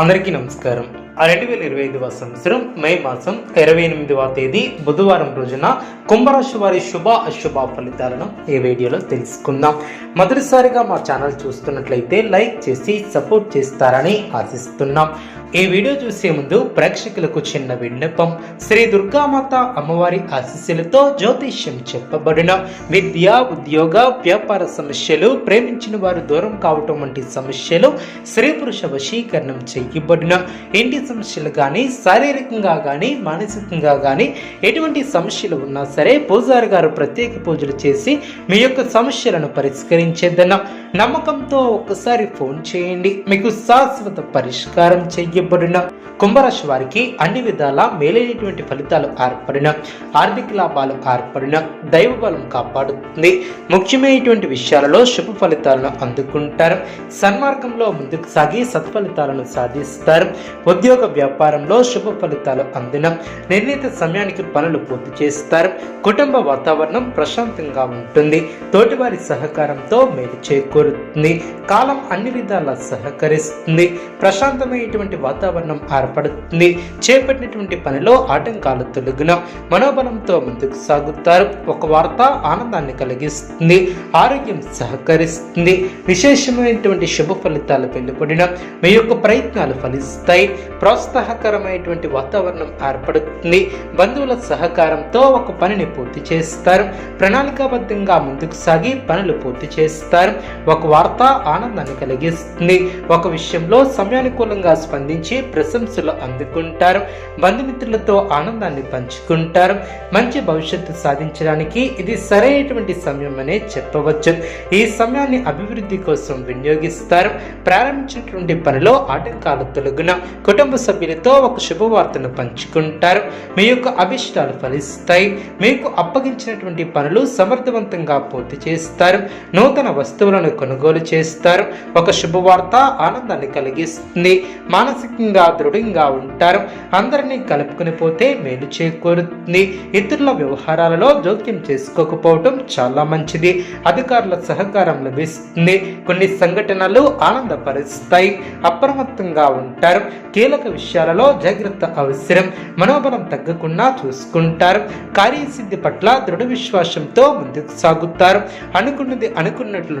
అందరికీ నమస్కారం. రెండు వేల ఇరవై ఐదవ సంవత్సరం మే మాసం ఇరవై ఎనిమిదవ తేదీ బుధవారం రోజున కుంభరాశి వారి శుభ అశుభ ఫలితాలను ఈ వీడియోలో తెలుసుకుందాం. మొదటిసారిగా మా ఛానల్ చూస్తున్నట్లయితే లైక్ చేసి సపోర్ట్ చేస్తారని ఆశిస్తున్నాం. ఈ వీడియో చూసే ముందు ప్రేక్షకులకు చిన్న విన్నపం. శ్రీ దుర్గామాత అమ్మవారి ఆశీస్సులతో జ్యోతిష్యం చెప్పబడిన విద్య ఉద్యోగ వ్యాపార సమస్యలు ప్రేమించిన వారు దూరం కావటం వంటి సమస్యలు స్త్రీ పురుష వశీకరణం చేయబడిన ఇంటి సమస్యలు కానీ శారీరకంగా కానీ మానసికంగా కానీ ఎటువంటి సమస్యలు ఉన్నా సరే పూజారి గారు ప్రత్యేక పూజలు చేసి మీ యొక్క సమస్యలను పరిష్కరించేదన్న నమ్మకంతో ఒక్కసారి ఫోన్ చేయండి. మీకు శాశ్వత పరిష్కారం చేయబడిన. కుంభరాశి వారికి అన్ని విధాల మేలైనటువంటి ఫలితాలు ఏర్పడిన. ఆర్థిక లాభాలు ఏర్పడిన. దైవ బలం కాపాడుతుంది. ముఖ్యమైనటువంటి విషయాలలో శుభ ఫలితాలను అందుకుంటారు. సన్మార్గంలో ముందుకు సాగి సత్ఫలితాలను సాధిస్తారు. ఉద్యోగ వ్యాపారంలో శుభ ఫలితాలు అందిన. నిర్ణీత సమయానికి పనులు పూర్తి చేస్తారు. కుటుంబ వాతావరణం ప్రశాంతంగా ఉంటుంది. తోటివారి సహకారంతో మేలు చేకూరుతుంది కాలం అన్ని విధాలా సహకరిస్తుంది. ప్రశాంతమైనటువంటి వాతావరణం ఏర్పడుతుంది. చేపట్టినటువంటి పనిలో ఆటంకాలు తొలగిన మనోబలంతో ముందుకు సాగుతారు. ఒక వార్త ఆనందాన్ని కలిగిస్తుంది. ఆరోగ్యం సహకరిస్తుంది. విశేషమైనటువంటి శుభ ఫలితాలు వెలువడిన మీ యొక్క ప్రయత్నాలు ఫలిస్తాయి. ప్రోత్సాహకరమైనటువంటి వాతావరణం ఏర్పడుతుంది. బంధువుల సహకారంతో ఒక పనిని పూర్తి చేస్తారు. ప్రణాళికాబద్ధంగా ముందుకు సాగి పనులు పూర్తి చేస్తారు. ఒక వార్త ఆనందాన్ని కలిగిస్తుంది. ఒక విషయంలో సమయానుకూలంగా స్పందించి ప్రశంసలు అందుకుంటారు. బంధుమిత్రులతో ఆనందాన్ని పంచుకుంటారు. మంచి భవిష్యత్తు సాధించడానికి ఇది సరైనటువంటి సమయం అనే చెప్పవచ్చు. ఈ సమయాన్ని అభివృద్ధి కోసం వినియోగిస్తారు. ప్రారంభించినటువంటి పనిలో ఆటంకాలు తొలగిన కుటుంబ సభ్యులతో ఒక శుభవార్తను పంచుకుంటారు. మీ యొక్క అభిష్టాలు ఫలిస్తాయి. మీకు అప్పగించినటువంటి పనులు సమర్థవంతంగా పూర్తి చేస్తారు. నూతన వస్తువులను కొనుగోలు చేస్తారు. ఒక శుభవార్త ఆనందాన్ని కలిగిస్తుంది. మానసికంగా దృఢంగా ఉంటారు. అందరినీ కలుపుకుని పోతే మేలు చేకూరుతుంది. ఇతరుల వ్యవహారాలలో జోక్యం చేసుకోకపోవటం చాలా మంచిది. అధికారుల సహకారం లభిస్తుంది. కొన్ని సంఘటనలు ఆనందపరుస్తాయి. అప్రమత్తంగా ఉంటారు. కీలక విషయాలలో జాగ్రత్త అవసరం. మనోబలం తగ్గకుండా చూసుకుంటారు. కార్యసిద్ధి పట్ల దృఢ విశ్వాసంతో ముందుకు సాగుతారు. అనుకున్నది అనుకున్నట్లు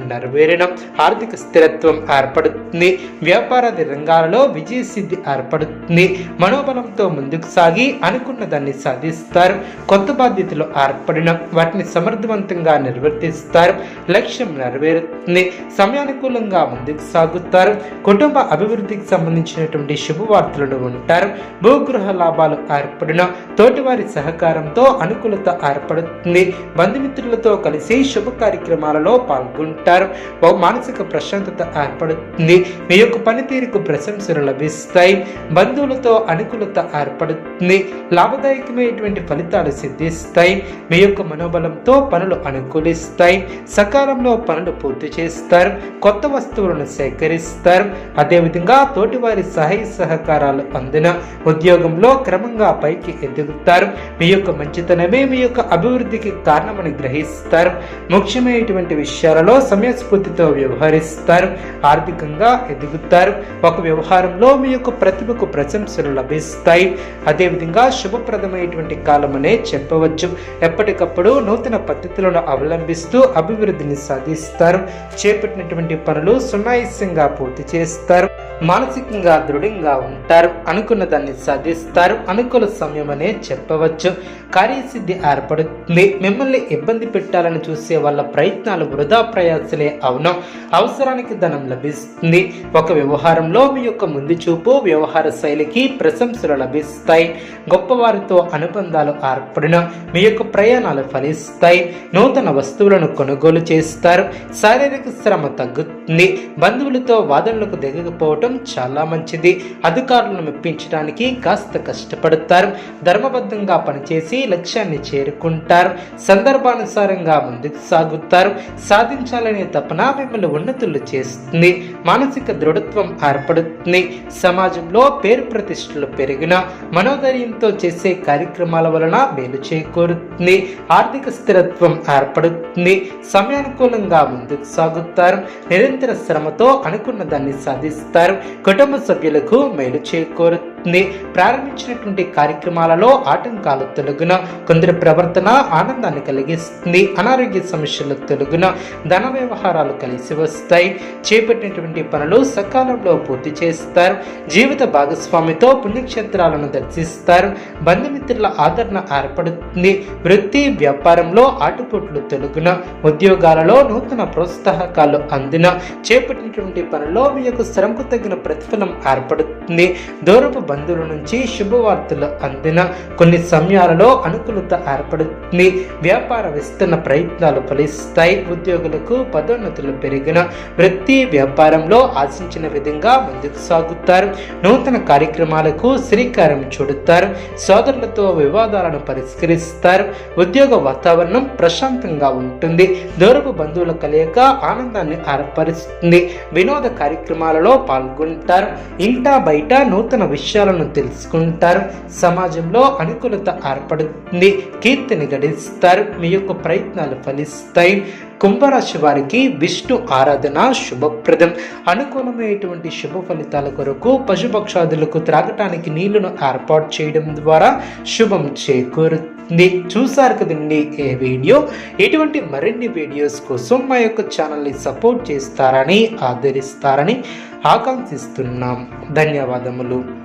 నెరవేరడం ఆర్థిక స్థిరత్వం ఏర్పడుతుంది. వ్యాపారాది రంగాలలో విజయసిద్ధి ఏర్పడుతుంది. మనోబలంతో ముందుకు సాగి అనుకున్న దాన్ని సాధిస్తారు. కొత్త బాధ్యతలు ఏర్పడిన వాటిని సమర్థవంతంగా నిర్వర్తిస్తారు. లక్ష్యం నెరవేరుతుంది. సమయానుకూలంగా ముందుకు సాగుతారు. కుటుంబ అభివృద్ధికి సంబంధించినటువంటి శుభవార్తలను ఉంటారు భూగృహ లాభాలు ఏర్పడిన తోటివారి సహకారంతో అనుకూలత ఏర్పడుతుంది. బంధుమిత్రులతో కలిసి శుభ కార్యక్రమాలలో పాల్గొంటారు. మానసిక ప్రశాంతత ఏర్పడుతుంది. మీ యొక్క పనితీరుకు ప్రశంసలు లభిస్తాయి. బంధువులతో అనుకూలత ఏర్పడుతుంది. లాభదాయకమైనటువంటి ఫలితాలు సిద్ధిస్తాయి. మీ యొక్క మనోబలంతో పనులు అనుకూలిస్తాయి. సకాలంలో పనులు పూర్తి చేస్తారు. కొత్త వస్తువులను సేకరిస్తారు. అదేవిధంగా తోటివారి సహాయ సహకారాలు అందిన ఉద్యోగంలో క్రమంగా పైకి ఎదుగుతారు. మీ యొక్క మంచితనమే మీ యొక్క అభివృద్ధికి కారణమని గ్రహిస్తారు. ముఖ్యమైనటువంటి విషయాలలో సమయస్ఫూర్తి ప్రకృతితో వ్యవహరిస్తారు ఆర్థికంగా ఎదుగుతారు. ఒక వ్యవహారంలో మీ యొక్క ప్రతిభకు ప్రశంసలు లభిస్తాయి. అదేవిధంగా శుభప్రదమైనటువంటి కాలం అనే చెప్పవచ్చు. ఎప్పటికప్పుడు నూతన పద్ధతులను అవలంబిస్తూ అభివృద్ధిని సాధిస్తారు. చేపట్టినటువంటి పనులు సునాయాసంగా పూర్తి చేస్తారు. మానసికంగా దృఢంగా ఉంటారు అనుకున్న దాన్ని సాధిస్తారు. అనుకూల సమయమనే చెప్పవచ్చు. కార్యసిద్ధి ఏర్పడుతుంది. మిమ్మల్ని ఇబ్బంది పెట్టాలని చూసే వాళ్ళ ప్రయత్నాలు వృధా ప్రయాసలే అవును. అవసరానికి ధనం లభిస్తుంది. ఒక వ్యవహారంలో మీ యొక్క ముందు చూపు వ్యవహార శైలికి ప్రశంసలు లభిస్తాయి. గొప్పవారితో అనుబంధాలు ఏర్పడిన. మీ యొక్క ప్రయాణాలు ఫలిస్తాయి. నూతన వస్తువులను కొనుగోలు చేస్తారు. శారీరక శ్రమ తగ్గుతుంది. బంధువులతో వాదనలకు దిగకపోవటం చాలా మంచిది. అధికారులను మెప్పించడానికి కాస్త కష్టపడతారు. ధర్మబద్ధంగా పనిచేసి లక్ష్యాన్ని చేరుకుంటారు. సందర్భానుసారంగా ముందుకు సాగుతారు. సాధించాలనే తపన మిమ్మల్ని ఉన్నతులు చేస్తుంది. మానసిక దృఢత్వం ఏర్పడుతుంది. సమాజంలో పేరు ప్రతిష్టలు పెరిగిన మనోధైర్యంతో చేసే కార్యక్రమాల వలన మేలు చేకూరుతుంది. ఆర్థిక స్థిరత్వం ఏర్పడుతుంది. సమయానుకూలంగా ముందుకు సాగుతారు. నిరంతర శ్రమతో అనుకున్న దాన్ని సాధిస్తారు. కుటుంబ సభ్యులకు మేలు చేకూరు జరుగుతుంది ప్రారంభించినటువంటి కార్యక్రమాలలో ఆటంకాలు తొలగున కొందరి ప్రవర్తన ఆనందాన్ని కలిగిస్తుంది అనారోగ్య సమస్యలు తొలగున ధన వ్యవహారాలు కలిసి వస్తాయి. చేపట్టినటువంటి పనులు సకాలంలో పూర్తి చేస్తారు. జీవిత భాగస్వామితో పుణ్యక్షేత్రాలను దర్శిస్తారు. బంధుమిత్రుల ఆదరణ ఏర్పడుతుంది. వృత్తి వ్యాపారంలో ఆటుపోట్లు తొలగున ఉద్యోగాలలో నూతన ప్రోత్సాహకాలు అందిన చేపట్టినటువంటి పనిలో మీ యొక్క శ్రమకు తగిన ప్రతిఫలం ఏర్పడుతుంది. దూరపు బంధువుల నుంచి శుభవార్తలు అందిన కొన్ని సమయాలలో అనుకూలత ఏర్పడుతుంది. వ్యాపార విస్తరణ ప్రయత్నాలు ఫలిస్తాయి. ఉద్యోగులకు పదోన్నతులు పెరిగిన వృత్తి వ్యాపారంలో ఆశించిన విధంగా ముందుకు సాగుతారు. నూతన కార్యక్రమాలకు శ్రీకారం చుడతారు. సోదరులతో వివాదాలను పరిష్కరిస్తారు. ఉద్యోగ వాతావరణం ప్రశాంతంగా ఉంటుంది. దూరపు బంధువుల కలయిక ఆనందాన్ని ఏర్పరుస్తుంది. వినోద కార్యక్రమాలలో పాల్గొంటారు. ఇంటా బయట నూతన విషయాలను తెలుసుకుంటారు. సమాజంలో అనుకూలత ఏర్పడుతుంది. కీర్తిని గడిస్తారు. మీ యొక్క ప్రయత్నాలు ఫలిస్తాయి. కుంభరాశి వారికి విష్ణు ఆరాధన శుభప్రదం. అనుకూలమైనటువంటి శుభ ఫలితాల కొరకు పశుపక్షాదులకు త్రాగటానికి నీళ్ళను ఏర్పాటు చేయడం ద్వారా శుభం చేకూరుతుంది. చూసారు కదండి ఏ వీడియో? ఇటువంటి మరిన్ని వీడియోస్ కోసం మా యొక్క ఛానల్ని సపోర్ట్ చేస్తారని ఆదరిస్తారని ఆకాంక్షిస్తున్నాం. ధన్యవాదములు.